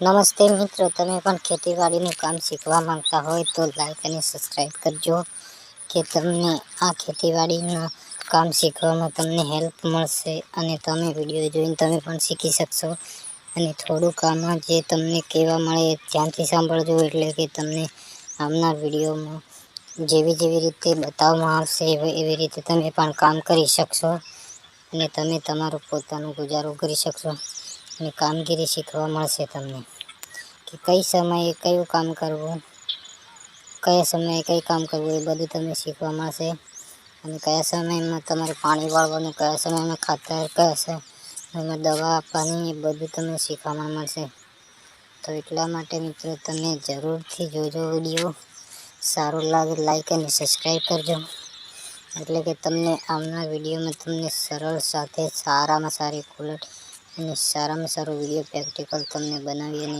નમસ્તે મિત્રો, તમે પણ ખેતીવાડીનું કામ શીખવા માંગતા હોય તો લાઈક અને સબસ્ક્રાઈબ કરજો કે તમને આ ખેતીવાડીનું કામ શીખવામાં તમને હેલ્પ મળશે અને તમે વીડિયો જોઈને તમે પણ શીખી શકશો. અને થોડું કામ જે તમને કહેવા મળે ધ્યાનથી સાંભળજો એટલે કે તમને આમના વિડીયોમાં જેવી જેવી રીતે બતાવવામાં આવશે એવી રીતે તમે પણ કામ કરી શકશો અને તમે તમારું પોતાનો ગુજારો કરી શકશો. અને કામગીરી શીખવા મળશે તમને. કે કઈ સમયે કયું કામ કરવું, કયા સમયે કઈ કામ કરવું એ બધું તમને શીખવા મળશે. અને કયા સમયમાં તમારે પાણી વાળવાનું, કયા સમયમાં ખાતર, કયા સમયમાં દવા આપવાની એ બધું તમને શીખવામાં મળશે. તો એટલા માટે મિત્રો તમે જરૂરથી જોજો વીડિયો. સારું લાગે લાઈક અને સબસ્ક્રાઈબ કરજો. એટલે કે તમને આવનાર વિડીયોમાં તમને સરળ સાથે સારામાં સારી ક્વોલિટી અને સારામાં સારો વીડિયો પ્રેક્ટિકલ તમને બનાવી અને